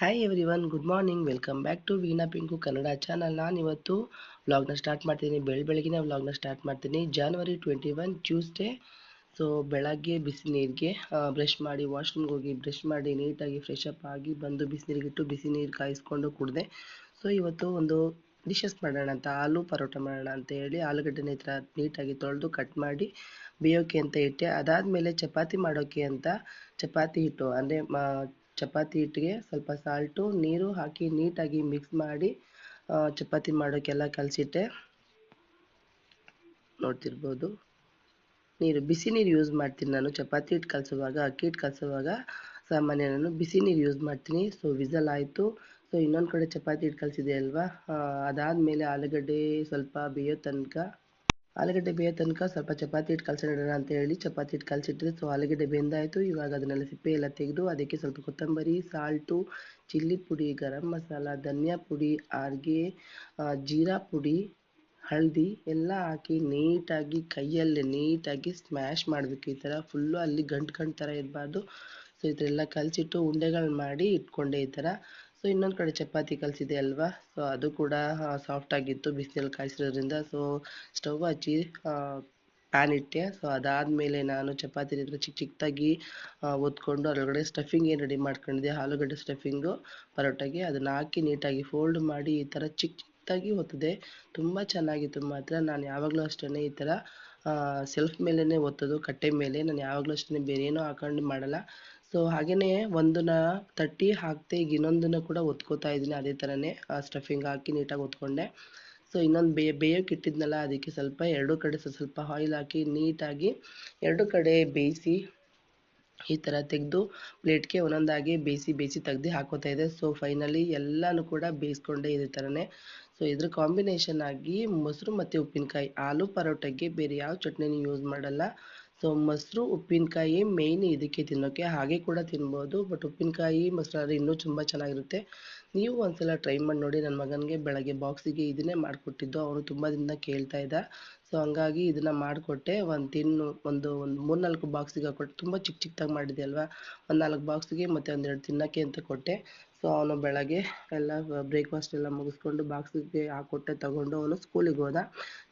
Hi everyone good morning welcome back to Veena Pinku Kannada channel ನಾನು ಇವತ್ತು ವ್ಲಾಗ್ನ start ಮಾಡ್ತೀನಿ. ಬೆಳ, ಬೆಳಗಿನ ವ್ಲಾಗ್ನ ಸ್ಟಾರ್ಟ್ ಮಾಡ್ತೀನಿ. January twenty one Tuesday so ಬೆಳಗ್ಗೆ ಬಿಸಿ ನೀರಿಗೆ ಬ್ರಷ್ ಮಾಡಿ ವಾಶ್ರೂಮ್ಗೆ ಹೋಗಿ ಬ್ರಷ್ ಮಾಡಿ, ನೀಟಾಗಿ ಫ್ರೆಶ್ ಅಪ್ ಆಗಿ ಬಂದು ಬಿಸಿನೀರಿಗಿಟ್ಟು ಬಿಸಿ ನೀರು ಕಾಯಿಸ್ಕೊಂಡು ಕುಡಿದೆ. ಸೊ ಇವತ್ತು ಒಂದು ಡಿಶಸ್ ಮಾಡೋಣ ಅಂತ, ಆಲೂ ಪರೋಟ ಮಾಡೋಣ ಅಂತ ಹೇಳಿ ಆಲೂಗಡ್ಡೆನ ಈ ಥರ ನೀಟಾಗಿ ತೊಳೆದು ಕಟ್ ಮಾಡಿ ಬೇಯೋಕೆ ಅಂತ ಇಟ್ಟೆ. ಅದಾದಮೇಲೆ ಚಪಾತಿ ಮಾಡೋಕ್ಕೆ ಅಂತ ಚಪಾತಿ ಹಿಟ್ಟು ಅಂದರೆ ಚಪಾತಿ ಹಿಟ್ಟಿಗೆ ಸ್ವಲ್ಪ ಸಾಲ್ಟು, ನೀರು ಹಾಕಿ ನೀಟಾಗಿ ಮಿಕ್ಸ್ ಮಾಡಿ ಚಪಾತಿ ಮಾಡೋಕ್ಕೆಲ್ಲ ಕಲಸಿಟ್ಟೆ. ನೋಡ್ತಿರ್ಬೋದು. ನೀರು, ಬಿಸಿ ನೀರು ಯೂಸ್ ಮಾಡ್ತೀನಿ ನಾನು. ಚಪಾತಿ ಹಿಟ್ಟು ಕಲಸುವಾಗ, ಅಕ್ಕಿ ಹಿಟ್ಟು ಕಲಸುವಾಗ ಸಾಮಾನ್ಯ ನಾನು ಬಿಸಿ ನೀರು ಯೂಸ್ ಮಾಡ್ತೀನಿ. ಸೊ ವಿಸಲ್ ಆಯಿತು. ಸೊ ಇನ್ನೊಂದು ಕಡೆ ಚಪಾತಿ ಹಿಟ್ಟು ಕಲಸಿದೆ ಅಲ್ವಾ? ಅದಾದಮೇಲೆ ಆಲೂಗಡ್ಡೆ ಸ್ವಲ್ಪ ಬೇಯೋ ತನಕ ಆಲೂಗಡ್ಡೆ ಬೇಯೋ ತನಕ ಸ್ವಲ್ಪ ಚಪಾತಿ ಹಿಟ್ಟು ಕಲಸಿಡೋಣ ಅಂತ ಹೇಳಿ ಚಪಾತಿ ಹಿಟ್ಟು ಕಲಸಿಟ್ಟಿದ್ರೆ ಸೊ ಆಲೂಗಡ್ಡೆ ಬೆಂದಾಯಿತು ಇವಾಗ ಅದನ್ನೆಲ್ಲ ಸಿಪ್ಪೆ ಎಲ್ಲ ತೆಗೆದು ಅದಕ್ಕೆ ಸ್ವಲ್ಪ ಕೊತ್ತಂಬರಿ, ಸಾಲ್ಟು, ಚಿಲ್ಲಿ ಪುಡಿ, ಗರಂ ಮಸಾಲ, ಧನಿಯಾ ಪುಡಿ, ಆರ್ಗೆ ಜೀರಾ ಪುಡಿ, ಹಳದಿ ಎಲ್ಲ ಹಾಕಿ ನೀಟಾಗಿ ಕೈಯಲ್ಲೇ ನೀಟಾಗಿ ಸ್ಮ್ಯಾಶ್ ಮಾಡಬೇಕು. ಈ ಥರ ಫುಲ್ಲು ಅಲ್ಲಿ ಗಂಟು ಗಂಟು ಥರ ಇರಬಾರ್ದು. ಸೊ ಎಲ್ಲ ಕಲಸಿಟ್ಟು ಉಂಡೆಗಳು ಮಾಡಿ ಇಟ್ಕೊಂಡೆ ಈ ಥರ. ಸೊ ಇನ್ನೊಂದು ಕಡೆ ಚಪಾತಿ ಕಲಸಿದೆ ಅಲ್ವಾ? ಸೊ ಅದು ಕೂಡ ಸಾಫ್ಟ್ ಆಗಿತ್ತು ಬಿಸಿನಲ್ಲಿ ಕಾಯಿಸಿರೋದ್ರಿಂದ. ಸೊ ಸ್ಟವ್ ಹಚ್ಚಿ ಪ್ಯಾನ್ ಇಟ್ಟೆ. ಸೊ ಅದಾದಮೇಲೆ ನಾನು ಚಪಾತಿ ಚಿಕ್ಕ ಚಿಕ್ಕದಾಗಿ ಒತ್ಕೊಂಡು ಅದರೊಳಗಡೆ ಸ್ಟಫಿಂಗ್ ಏನು ರೆಡಿ ಮಾಡ್ಕೊಂಡಿದ್ದೆ, ಆಲೂಗಡ್ಡೆ ಸ್ಟಫಿಂಗು ಪರೋಟಾಗೆ. ಅದನ್ನು ಹಾಕಿ ನೀಟಾಗಿ ಫೋಲ್ಡ್ ಮಾಡಿ ಈ ಥರ ಚಿಕ್ಕ ಚಿಕ್ಕದಾಗಿ ಒತ್ತಿದೆ. ತುಂಬ ಚೆನ್ನಾಗಿತ್ತು ಮಾತ್ರ. ನಾನು ಯಾವಾಗಲೂ ಅಷ್ಟೇ ಈ ಥರ ಸೆಲ್ಫ್ ಮೇಲೇ ಒತ್ತೋದು. ಕಟ್ಟೆ ಮೇಲೆ. ನಾನು ಯಾವಾಗಲೂ ಅಷ್ಟೇ ಬೇರೆ ಏನೂ ಹಾಕೊಂಡು ಮಾಡಲ್ಲ. ಸೊ ಹಾಗೆಯೇ ಒಂದನ್ನ ತಟ್ಟಿ ಹಾಕ್ತೆ ಈಗ ಇನ್ನೊಂದನ್ನು ಕೂಡ ಒತ್ಕೋತಾ ಇದ್ದೀನಿ ಅದೇ ಥರನೇ ಸ್ಟಫಿಂಗ್ ಹಾಕಿ ನೀಟಾಗಿ ಒತ್ಕೊಂಡೆ. ಸೊ ಇನ್ನೊಂದು ಬೇ, ಬೇಯೋಕೆ ಇಟ್ಟಿದ್ನಲ್ಲ, ಅದಕ್ಕೆ ಸ್ವಲ್ಪ ಎರಡು ಕಡೆ ಸ್ವಲ್ಪ ಆಯಿಲ್ ಹಾಕಿ ನೀಟಾಗಿ ಎರಡು ಕಡೆ ಬೇಯಿಸಿ ಈ ಥರ ತೆಗೆದು ಪ್ಲೇಟ್ಗೆ ಒಂದೊಂದಾಗಿ ಬೇಯಿಸಿ ಬೇಯಿಸಿ ತೆಗ್ದು ಹಾಕೋತಾ ಇದೆ ಸೊ ಫೈನಲಿ ಎಲ್ಲಾನು ಕೂಡ ಬೇಯಿಸ್ಕೊಂಡೆ ಇದೇ ಥರನೇ ಸೊ ಇದ್ರ ಕಾಂಬಿನೇಷನ್ ಆಗಿ ಮೊಸರು ಮತ್ತು ಉಪ್ಪಿನಕಾಯಿ, ಆಲೂ ಪರೋಟಕ್ಕೆ ಬೇರೆ ಯಾವ ಚಟ್ನಿನೂ ಯೂಸ್ ಮಾಡಲ್ಲ. ಸೊ ಮೊಸರು ಉಪ್ಪಿನಕಾಯಿ ಮೇಯ್ನ್ ಇದಕ್ಕೆ ತಿನ್ನೋಕ್ಕೆ ಹಾಗೆ ಕೂಡ ತಿನ್ಬೋದು ಬಟ್ ಉಪ್ಪಿನಕಾಯಿ ಮೊಸರಾದ್ರೆ ಇನ್ನೂ ತುಂಬ ಚೆನ್ನಾಗಿರುತ್ತೆ ನೀವು ಒಂದ್ಸಲ ಟ್ರೈ ಮಾಡಿ ನೋಡಿ ನನ್ನ ಮಗನಿಗೆ ಬೆಳಗ್ಗೆ ಬಾಕ್ಸಿಗೆ ಇದನ್ನೇ ಮಾಡಿಕೊಟ್ಟಿದ್ದು ಅವನು ತುಂಬ ದಿನ ಕೇಳ್ತಾ ಇದ್ದ ಸೊ ಹಂಗಾಗಿ ಇದನ್ನು ಮಾಡಿಕೊಟ್ಟೆ ಒಂದು ತಿನ್ನು ಒಂದು ಒಂದು ಮೂರ್ನಾಲ್ಕು ಬಾಕ್ಸಿಗೆ ಹಾಕೊಟ್ಟು ತುಂಬ ಚಿಕ್ಕ ಚಿಕ್ಕದಾಗಿ ಮಾಡಿದೆ ಅಲ್ವಾ ಒಂದು ನಾಲ್ಕು ಬಾಕ್ಸಿಗೆ ಮತ್ತು ಒಂದೆರಡು ತಿನ್ನೋಕ್ಕೆ ಅಂತ ಕೊಟ್ಟೆ ಸೊ ಅವನು ಬೆಳಗ್ಗೆ ಎಲ್ಲ ಬ್ರೇಕ್ಫಾಸ್ಟ್ ಎಲ್ಲ ಮುಗಿಸ್ಕೊಂಡು ಬಾಕ್ಸಿಗೆ ಹಾಕೊಟ್ಟೆ ತಗೊಂಡು ಅವನು ಸ್ಕೂಲಿಗೆ ಹೋದ.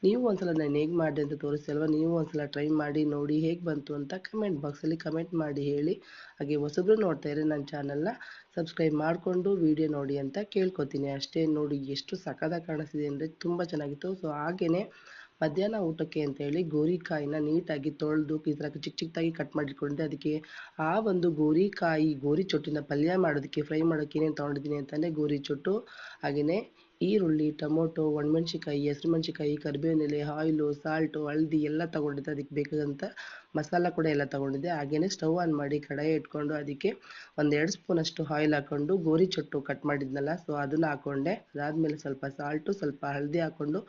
ನೀವು ಒಂದ್ಸಲ ನಾನು ಹೇಗೆ ಮಾಡಿದೆ ಅಂತ ತೋರಿಸಿ ಅಲ್ವಾ ನೀವು ಒಂದ್ಸಲ ಟ್ರೈ ಮಾಡಿ ನೋಡಿ ಹೇಗೆ ಬಂತು ಅಂತ ಕಮೆಂಟ್ ಬಾಕ್ಸಲ್ಲಿ ಕಮೆಂಟ್ ಮಾಡಿ ಹೇಳಿ. ಹಾಗೆ ಹೊಸಬ್ರು ನೋಡ್ತಾ ಇರಿ ನನ್ನ ಚಾನಲ್ನ ಸಬ್ಸ್ಕ್ರೈಬ್ ಮಾಡಿಕೊಂಡು ವಿಡಿಯೋ ನೋಡಿ ಅಂತ ಕೇಳ್ಕೊತೀನಿ. ಅಷ್ಟೇ ನೋಡಿ ಎಷ್ಟು ಸಖತ್ತಾಗಿ ಕಾಣಿಸ್ತಿದೆ ಅಂದರೆ ತುಂಬ ಚೆನ್ನಾಗಿತ್ತು. ಸೊ ಹಾಗೆಯೇ ಮಧ್ಯಾಹ್ನ ಊಟಕ್ಕೆ ಅಂತ ಹೇಳಿ ಗೋರಿಕಾಯಿನ ನೀಟಾಗಿ ತೊಳೆದು ಈ ಥರ ಚಿಕ್ಕ ಚಿಕ್ಕದಾಗಿ ಕಟ್ ಮಾಡಿಟ್ಕೊಂಡಿದ್ದೆ ಅದಕ್ಕೆ ಆ ಒಂದು ಗೋರಿಕಾಯಿ, ಗೋರಿ ಚೊಟ್ಟಿನ ಪಲ್ಯ ಮಾಡೋದಕ್ಕೆ ಫ್ರೈ ಮಾಡೋಕ್ಕೆ ಏನೇನು ತೊಗೊಂಡಿದ್ದೀನಿ ಅಂತಂದರೆ ಗೋರಿ ಚೊಟ್ಟು ಹಾಗೆಯೇ ಈರುಳ್ಳಿ, ಟೊಮೊಟೊ ಒಣಮೆಣ್ಸಿಕಾಯಿ ಹೆಸ್ರು ಮೆಣ್ಸಿಕಾಯಿ ಕರಿಬೇವಿನ ಎಲೆ ಆಯಿಲು ಸಾಲ್ಟು ಹಳದಿ ಎಲ್ಲ ತೊಗೊಂಡಿದ್ದೆ. ಅದಕ್ಕೆ ಬೇಕಾದಂಥ ಮಸಾಲ ಕೂಡ ಎಲ್ಲ ತಗೊಂಡಿದ್ದೆ. ಹಾಗೆಯೇ ಸ್ಟವ್ ಆನ್ ಮಾಡಿ ಕಡಾಯಿ ಇಟ್ಕೊಂಡು ಅದಕ್ಕೆ ಒಂದೆರಡು ಸ್ಪೂನಷ್ಟು ಆಯಿಲ್ ಹಾಕ್ಕೊಂಡು ಗೋರಿ ಚೊಟ್ಟು ಕಟ್ ಮಾಡಿದ್ನಲ್ಲ, ಸೊ ಅದನ್ನು ಹಾಕ್ಕೊಂಡೆ ಅದಾದಮೇಲೆ ಸ್ವಲ್ಪ ಸಾಲ್ಟು, ಸ್ವಲ್ಪ ಹಳದಿ ಹಾಕ್ಕೊಂಡು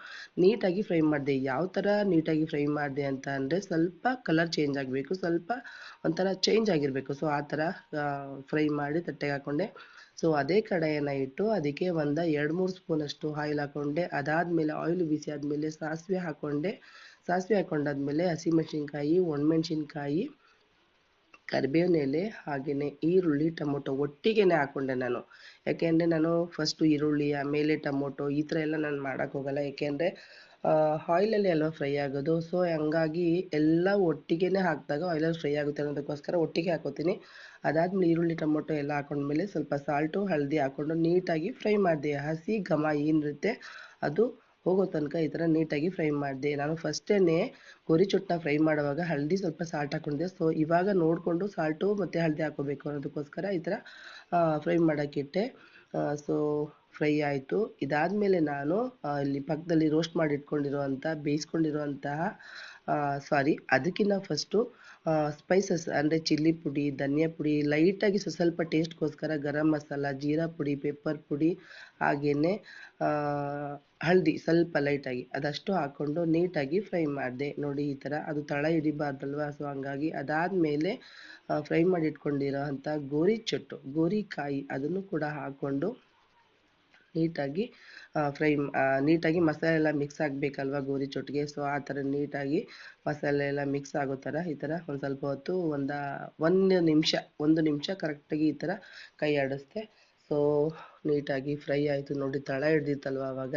ನೀಟಾಗಿ ಫ್ರೈ ಮಾಡಿದೆ. ಯಾವ ಥರ ನೀಟಾಗಿ ಫ್ರೈ ಮಾಡಿದೆ ಅಂತ ಅಂದರೆ ಸ್ವಲ್ಪ ಕಲರ್ ಚೇಂಜ್ ಆಗಬೇಕು, ಸ್ವಲ್ಪ ಒಂಥರ ಚೇಂಜ್ ಆಗಿರಬೇಕು. ಸೊ ಆ ಥರ ಫ್ರೈ ಮಾಡಿ ತಟ್ಟೆಗೆ ಹಾಕ್ಕೊಂಡೆ ಸೊ ಅದೇ ಕಡಾಯನ್ನ ಇಟ್ಟು ಅದಕ್ಕೆ ಒಂದು ಎರಡು ಮೂರು ಸ್ಪೂನಷ್ಟು ಆಯಿಲ್ ಹಾಕೊಂಡೆ. ಅದಾದಮೇಲೆ ಆಯಿಲ್ ಬಿಸಿ ಆದಮೇಲೆ ಸಾಸಿವೆ ಹಾಕ್ಕೊಂಡೆ ಸಾಸಿವೆ ಹಾಕ್ಕೊಂಡಾದ್ಮೇಲೆ ಹಸಿಮೆಣ್ಸಿನ್ಕಾಯಿ, ಒಣಮೆಣ್ಸಿನ್ಕಾಯಿ ಕರಿಬೇವಿನ ಎಲೆ ಹಾಗೆಯೇ ಈರುಳ್ಳಿ, ಟೊಮೊಟೊ ಒಟ್ಟಿಗೆನೇ ಹಾಕೊಂಡೆ ನಾನು. ಯಾಕೆಂದರೆ ನಾನು ಫಸ್ಟು ಈರುಳ್ಳಿ, ಆಮೇಲೆ ಟೊಮೊಟೊ ಈ ಥರ ಎಲ್ಲ ನಾನು ಮಾಡೋಕ್ಕೆ ಹೋಗಲ್ಲ. ಯಾಕೆಂದರೆ ಆಯಿಲಲ್ಲಿ ಅಲ್ವಾ ಫ್ರೈ ಆಗೋದು? ಸೊ ಹಂಗಾಗಿ ಎಲ್ಲ ಒಟ್ಟಿಗೆನೇ ಹಾಕಿದಾಗ ಆಯಿಲಲ್ಲಿ ಫ್ರೈ ಆಗುತ್ತೆ ಅನ್ನೋದಕ್ಕೋಸ್ಕರ ಒಟ್ಟಿಗೆ ಹಾಕೋತೀನಿ. ಅದಾದ್ಮೇಲೆ ಈರುಳ್ಳಿ ಟೊಮೊಟೊ ಎಲ್ಲ ಹಾಕೊಂಡ್ಮೇಲೆ ಸ್ವಲ್ಪ ಸಾಲ್ಟು ಹಳದಿ ಹಾಕೊಂಡು ನೀಟಾಗಿ ಫ್ರೈ ಮಾಡಿದೆ. ಹಸಿ ಘಮ ಏನಿರುತ್ತೆ ಅದು ಹೋಗೋ ತನಕ ಈ ಥರ ನೀಟಾಗಿ ಫ್ರೈ ಮಾಡಿದೆ. ನಾನು ಫಸ್ಟೇ ಗೋರಿ ಚುಟ್ಟ ಫ್ರೈ ಮಾಡುವಾಗ ಹಳದಿ ಸ್ವಲ್ಪ ಸಾಲ್ಟ್ ಹಾಕೊಂಡಿದ್ದೆ. ಸೊ ಇವಾಗ ನೋಡಿಕೊಂಡು ಸಾಲ್ಟು ಮತ್ತು ಹಳದಿ ಹಾಕೋಬೇಕು ಅನ್ನೋದಕ್ಕೋಸ್ಕರ ಈ ಥರ ಫ್ರೈ ಮಾಡೋಕ್ಕಿಟ್ಟೆ ಸೊ ಫ್ರೈ ಆಯಿತು. ಇದಾದಮೇಲೆ ನಾನು ಇಲ್ಲಿ ಪಕ್ಕದಲ್ಲಿ ರೋಸ್ಟ್ ಮಾಡಿ ಇಟ್ಕೊಂಡಿರುವಂಥ ಬೇಯಿಸ್ಕೊಂಡಿರುವಂತಹ ಸಾರಿ ಅದಕ್ಕಿಂತ ಫಸ್ಟು ಸ್ಪೈಸಸ್ ಅಂದರೆ ಚಿಲ್ಲಿ ಪುಡಿ, ಧನಿಯಾ ಪುಡಿ ಲೈಟಾಗಿ ಸ್ವಲ್ಪ ಸ್ವಲ್ಪ ಟೇಸ್ಟ್ಗೋಸ್ಕರ ಗರಂ ಮಸಾಲ, ಜೀರಾ ಪುಡಿ ಪೆಪ್ಪರ್ ಪುಡಿ ಹಾಗೆಯೇ ಹಳದಿ ಸ್ವಲ್ಪ ಲೈಟಾಗಿ ಅದಷ್ಟು ಹಾಕ್ಕೊಂಡು ನೀಟಾಗಿ ಫ್ರೈ ಮಾಡಿದೆ. ನೋಡಿ ಈ ಥರ ಅದು ತಳ ಹಿಡಿಬಾರ್ದಲ್ವ? ಸೊ ಹಂಗಾಗಿ ಅದಾದಮೇಲೆ ಫ್ರೈ ಮಾಡಿ ಇಟ್ಕೊಂಡಿರೋ ಅಂಥ ಗೋರಿ ಚೊಟ್ಟು ಗೋರಿಕಾಯಿ ಅದನ್ನು ಕೂಡ ಹಾಕ್ಕೊಂಡು ನೀಟಾಗಿ ಫ್ರೈ ನೀಟಾಗಿ ಮಸಾಲೆ ಎಲ್ಲ ಮಿಕ್ಸ್ ಆಗಬೇಕಲ್ವ ಗೋಧಿ ಚೊಟ್ಟಿಗೆ? ಸೊ ಆ ಥರ ನೀಟಾಗಿ ಮಸಾಲೆ ಎಲ್ಲ ಮಿಕ್ಸ್ ಆಗೋ ಥರ ಈ ಥರ ಒಂದು ಸ್ವಲ್ಪ ಹೊತ್ತು ಒಂದು ಒಂದು ನಿಮಿಷ ಒಂದು ನಿಮಿಷ ಕರೆಕ್ಟಾಗಿ ಈ ಥರ ಕೈ ಆಡಿಸ್ದೆ. ಸೊ ನೀಟಾಗಿ ಫ್ರೈ ಆಯಿತು ನೋಡಿ, ತಳ ಹಿಡ್ದಿತ್ತಲ್ವ ಅವಾಗ?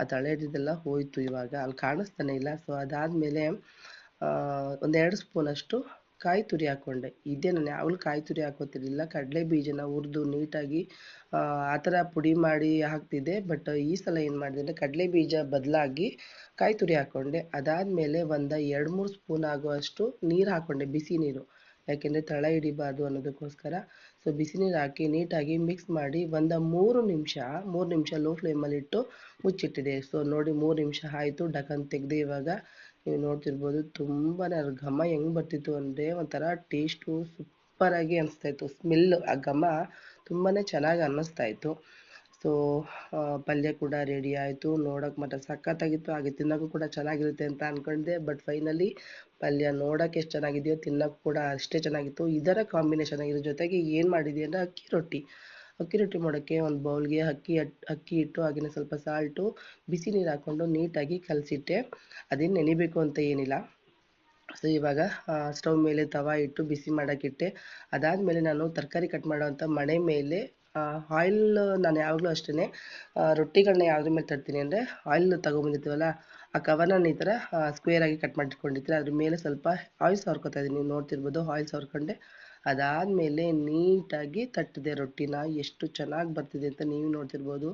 ಆ ತಳ ಹಿಡ್ದಿದ್ದೆಲ್ಲ ಹೋಯಿತು ಇವಾಗ. ಅಲ್ಲಿ ಕಾಣಿಸ್ತಾನೆ ಇಲ್ಲ. ಸೊ ಅದಾದಮೇಲೆ ಒಂದೆರಡು ಸ್ಪೂನಷ್ಟು ಕಾಯಿ ತುರಿ ಹಾಕೊಂಡೆ. ಇದೆ ನಾನು ಯಾವಾಗಲೂ ಕಾಯಿ ತುರಿ ಹಾಕೋತಿರ್ಲಿಲ್ಲ ಕಡಲೆ ಬೀಜನ ಹುರಿದು ನೀಟಾಗಿ, ಆ ಥರ ಪುಡಿ ಮಾಡಿ ಹಾಕ್ತಿದ್ದೆ. ಬಟ್ ಈ ಸಲ ಏನು ಮಾಡಿದೆ ಅಂದರೆ ಕಡಲೆ ಬೀಜ ಬದಲಾಗಿ ಕಾಯಿ ತುರಿ ಹಾಕ್ಕೊಂಡೆ ಅದಾದಮೇಲೆ ಒಂದು ಎರಡು ಮೂರು ಸ್ಪೂನ್ ಆಗುವಷ್ಟು ನೀರು ಹಾಕ್ಕೊಂಡೆ ಬಿಸಿ ನೀರು. ಯಾಕೆಂದರೆ ತಳ ಹಿಡಿಬಾರ್ದು ಅನ್ನೋದಕ್ಕೋಸ್ಕರ. ಸೊ ಬಿಸಿ ನೀರು ಹಾಕಿ ನೀಟಾಗಿ ಮಿಕ್ಸ್ ಮಾಡಿ ಒಂದು ಮೂರು ನಿಮಿಷ ಮೂರು ನಿಮಿಷ ಲೋ ಫ್ಲೇಮಲ್ಲಿ ಇಟ್ಟು ಮುಚ್ಚಿಟ್ಟಿದೆ. ಸೊ ನೋಡಿ ಮೂರು ನಿಮಿಷ ಆಯಿತು, ಡಕನ್ ತೆಗೆದು ಇವಾಗ ನೀವು ನೋಡ್ತಿರ್ಬೋದು ತುಂಬಾ ಅದ್ರ ಘಮ ಹೆಂಗ್ ಬರ್ತಿತ್ತು ಅಂದರೆ ಒಂಥರ ಟೇಸ್ಟು ಸೂಪರಾಗಿ ಅನಿಸ್ತಾ ಇತ್ತು ಸ್ಮೆಲ್ ಆ ಘಮ ತುಂಬಾನೇ ಚೆನ್ನಾಗಿ ಅನ್ನಿಸ್ತಾ ಇತ್ತು. ಸೊ ಪಲ್ಯ ಕೂಡ ರೆಡಿ ಆಯಿತು. ನೋಡೋಕೆ ಮಾತ್ರ ಸಖತ್ತಾಗಿತ್ತು. ಹಾಗೆ ತಿನ್ನೋಕ್ಕೂ ಕೂಡ ಚೆನ್ನಾಗಿರುತ್ತೆ ಅಂತ ಅನ್ಕೊಂಡೆ. ಬಟ್ ಫೈನಲಿ ಪಲ್ಯ ನೋಡೋಕೆ ಎಷ್ಟು ಚೆನ್ನಾಗಿದೆಯೋ ತಿನ್ನೋಕೆ ಕೂಡ ಅಷ್ಟೇ ಚೆನ್ನಾಗಿತ್ತು. ಇದರ ಕಾಂಬಿನೇಷನ್ ಆಗಿರೋ ಜೊತೆಗೆ ಏನು ಮಾಡಿದೆ ಅಂದರೆ ಅಕ್ಕಿ ರೊಟ್ಟಿ. ಅಕ್ಕಿ ರೊಟ್ಟಿ ಮಾಡೋಕ್ಕೆ ಒಂದು ಬೌಲ್ಗೆ ಅಕ್ಕಿ ಅಕ್ಕಿ ಇಟ್ಟು ಹಾಗೆ ಸ್ವಲ್ಪ ಸಾಲ್ಟು, ಬಿಸಿ ನೀರು ಹಾಕ್ಕೊಂಡು ನೀಟಾಗಿ ಕಲಸಿಟ್ಟೆ. ಅದೇನು ನೆನಿಬೇಕು ಅಂತ ಏನಿಲ್ಲ. ಸೊ, ಇವಾಗ ಸ್ಟವ್ ಮೇಲೆ ತವ ಇಟ್ಟು ಬಿಸಿ ಮಾಡೋಕ್ಕಿಟ್ಟೆ. ಅದಾದಮೇಲೆ ನಾನು ತರಕಾರಿ ಕಟ್ ಮಾಡೋವಂಥ ಮಣೆ ಮೇಲೆ ಆಯಿಲ್ ನಾನು ಯಾವಾಗಲೂ ಅಷ್ಟೇ ರೊಟ್ಟಿಗಳನ್ನ ಯಾವುದ್ರ ಮೇಲೆ ತರ್ತೀನಿ ಅಂದರೆ ಆಯಿಲ್ ತೊಗೊಂಬಂದಿರ್ತೀವಲ್ಲ, ಆ ಕವರ್ನ ನಾನು ಈ ಥರ ಸ್ಕ್ವೇರಾಗಿ ಕಟ್ ಮಾಡಿಟ್ಕೊಂಡಿರ್ತೀನಿ ಅದ್ರ ಮೇಲೆ ಸ್ವಲ್ಪ ಆಯಿಲ್ ಸವರ್ಕೊತಾ ಇದ್ದೀನಿ. ನೀವು ನೋಡ್ತಿರ್ಬೋದು, ಆಯಿಲ್ ಸವರ್ಕೊಂಡೆ ಅದಾದಮೇಲೆ ನೀಟಾಗಿ ತಟ್ಟಿದೆ ರೊಟ್ಟಿನ. ಎಷ್ಟು ಚೆನ್ನಾಗಿ ಬರ್ತಿದೆ ಅಂತ ನೀವು ನೋಡ್ತಿರ್ಬೋದು.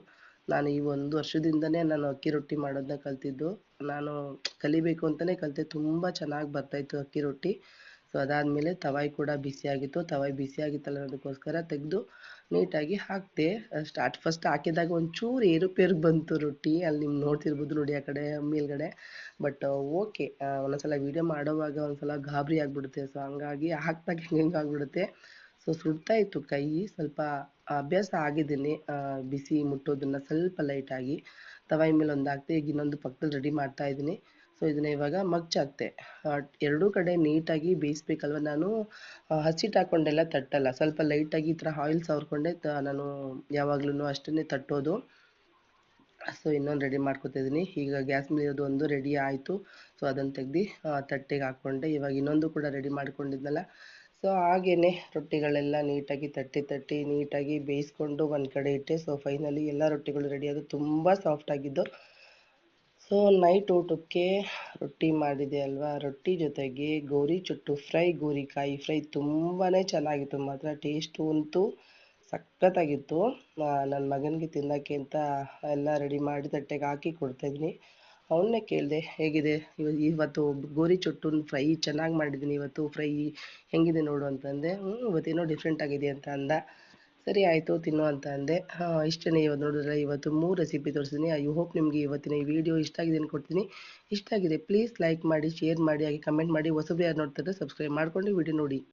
ನಾನು ಈ ಒಂದು ವರ್ಷದಿಂದನೇ ನಾನು ಅಕ್ಕಿ ರೊಟ್ಟಿ ಮಾಡೋದನ್ನ ಕಲ್ತಿದ್ದು. ನಾನು ಕಲಿಬೇಕು ಅಂತಲೇ ಕಲಿತೆ. ತುಂಬ ಚೆನ್ನಾಗಿ ಬರ್ತಾಯಿತ್ತು ಅಕ್ಕಿ ರೊಟ್ಟಿ. ಸೊ ಅದಾದಮೇಲೆ ತವಾಯಿ ಕೂಡ ಬಿಸಿಯಾಗಿತ್ತು. ತವಾಯಿ ಬಿಸಿಯಾಗಿತ್ತಲ್ಲ ಅದಕ್ಕೋಸ್ಕರ ತೆಗೆದು ನೀಟಾಗಿ ಹಾಕಿದೆ ಸ್ಟಾರ್ಟ್ ಫಸ್ಟ್ ಹಾಕಿದಾಗ ಒಂಚೂರು ಏರುಪೇರು ಬಂತು ರೊಟ್ಟಿ. ಅಲ್ಲಿ ನೀವು ನೋಡ್ತಿರ್ಬೋದು ನೋಡಿ ಆ ಕಡೆ, ಮೇಲ್ಗಡೆ. ಬಟ್ ಓಕೆ ಒಂದೊಂದ್ಸಲ ವೀಡಿಯೋ ಮಾಡೋವಾಗ ಒಂದ್ಸಲ ಗಾಬರಿ ಆಗಿಬಿಡುತ್ತೆ. ಸೊ ಹಂಗಾಗಿ ಹಾಕ್ದಾಗ ಹೆಂಗೆ ಆಗಿಬಿಡುತ್ತೆ? ಸೊ ಸುಡ್ತಾ ಇತ್ತು ಕೈ. ಸ್ವಲ್ಪ ಅಭ್ಯಾಸ ಆಗಿದ್ದೀನಿ. ಬಿಸಿ ಮುಟ್ಟೋದನ್ನು ಸ್ವಲ್ಪ ಲೈಟಾಗಿ ತವಾಯಿ ಮೇಲೆ ಒಂದು ಹಾಕ್ತೆ ಈಗ ಇನ್ನೊಂದು ಪಕ್ಕದಲ್ಲಿ ರೆಡಿ ಮಾಡ್ತಾ ಇದ್ದೀನಿ. ಸೊ ಇದನ್ನ ಇವಾಗ ಮಗ್ಚಾಕ್ತೆ ಎರಡೂ ಕಡೆ ನೀಟಾಗಿ ಬೇಯಿಸ್ಬೇಕಲ್ವ? ನಾನು ಹಸಿಟ್ಟು ಹಾಕ್ಕೊಂಡೆಲ್ಲ ತಟ್ಟಲ್ಲ. ಸ್ವಲ್ಪ ಲೈಟಾಗಿ ಈ ಥರ ಆಯಿಲ್ ಸವರ್ಕೊಂಡೆ ನಾನು ಯಾವಾಗ್ಲೂ ಅಷ್ಟನ್ನೇ ತಟ್ಟೋದು. ಸೊ ಇನ್ನೊಂದು ರೆಡಿ ಮಾಡ್ಕೊತಿದ್ದೀನಿ ಈಗ ಗ್ಯಾಸ್ ಮೇಲೆ ಒಂದು ರೆಡಿ ಆಯಿತು. ಸೊ ಅದನ್ನು ತೆಗ್ದು ತಟ್ಟೆಗೆ ಹಾಕ್ಕೊಂಡೆ. ಇವಾಗ ಇನ್ನೊಂದು ಕೂಡ ರೆಡಿ ಮಾಡ್ಕೊಂಡಿದ್ನಲ್ಲ. ಸೊ ಹಾಗೇ ರೊಟ್ಟಿಗಳೆಲ್ಲ ನೀಟಾಗಿ ತಟ್ಟಿ ತಟ್ಟಿ ನೀಟಾಗಿ ಬೇಯಿಸ್ಕೊಂಡು ಒಂದು ಕಡೆ ಇಟ್ಟೆ. ಸೊ ಫೈನಲಿ ಎಲ್ಲ ರೊಟ್ಟಿಗಳು ರೆಡಿ ಆದವು. ತುಂಬ ಸಾಫ್ಟಾಗಿದ್ದು ಸೊ ನೈಟ್ ಊಟಕ್ಕೆ ರೊಟ್ಟಿ ಮಾಡಿದೆ ಅಲ್ವಾ ರೊಟ್ಟಿ ಜೊತೆಗೆ ಗೋರಿ ಚುಟ್ಟು ಫ್ರೈ, ಗೋರಿಕಾಯಿ ಫ್ರೈ ತುಂಬಾ ಚೆನ್ನಾಗಿತ್ತು. ಮಾತ್ರ ಟೇಸ್ಟು ಅಂತೂ ಸಖತ್ತಾಗಿತ್ತು. ನನ್ನ ಮಗನಿಗೆ ತಿನ್ನೋಕ್ಕೆ ಅಂತ ಎಲ್ಲ ರೆಡಿ ಮಾಡಿ ತಟ್ಟೆಗೆ ಹಾಕಿ ಕೊಡ್ತಾಯಿದ್ದೀನಿ ಅವನ್ನೇ ಕೇಳಿದೆ, ಹೇಗಿದೆ? ಇವತ್ತು ಗೋರಿ ಚುಟ್ಟು ಫ್ರೈ ಚೆನ್ನಾಗಿ ಮಾಡಿದ್ದೀನಿ ಇವತ್ತು ಫ್ರೈ ಹೆಂಗಿದೆ ನೋಡು ಅಂತಂದೆ. ಹ್ಞೂ ಇವತ್ತೇನೋ ಡಿಫ್ರೆಂಟ್ ಆಗಿದೆ ಅಂತ ಅಂದ. ಸರಿ ಆಯಿತು, ತಿನ್ನು ಅಂತ ಅಂದೆ. ಹಾಂ ಇಷ್ಟೇ ಇವತ್ತು ನೋಡಿದ್ರೆ ಇವತ್ತು ಮೂರು ರೆಸಿಪಿ ತೋರಿಸ್ತೀನಿ. ಐ ಹೋಪ್ ನಿಮಗೆ ಇವತ್ತಿನ ಈ ವಿಡಿಯೋ ಇಷ್ಟ ಆಗಿದೆ ಅನ್ಕೊಡ್ತೀನಿ ಇಷ್ಟ ಆಗಿದೆ ಪ್ಲೀಸ್ ಲೈಕ್ ಮಾಡಿ ಶೇರ್ ಮಾಡಿ, ಹಾಗೆ ಕಮೆಂಟ್ ಮಾಡಿ. ಹೊಸಬ್ರು ಯಾರು ನೋಡ್ತಾರೆ ಸಬ್ಸ್ಕ್ರೈಬ್ ಮಾಡ್ಕೊಂಡು ವಿಡಿಯೋ ನೋಡಿ.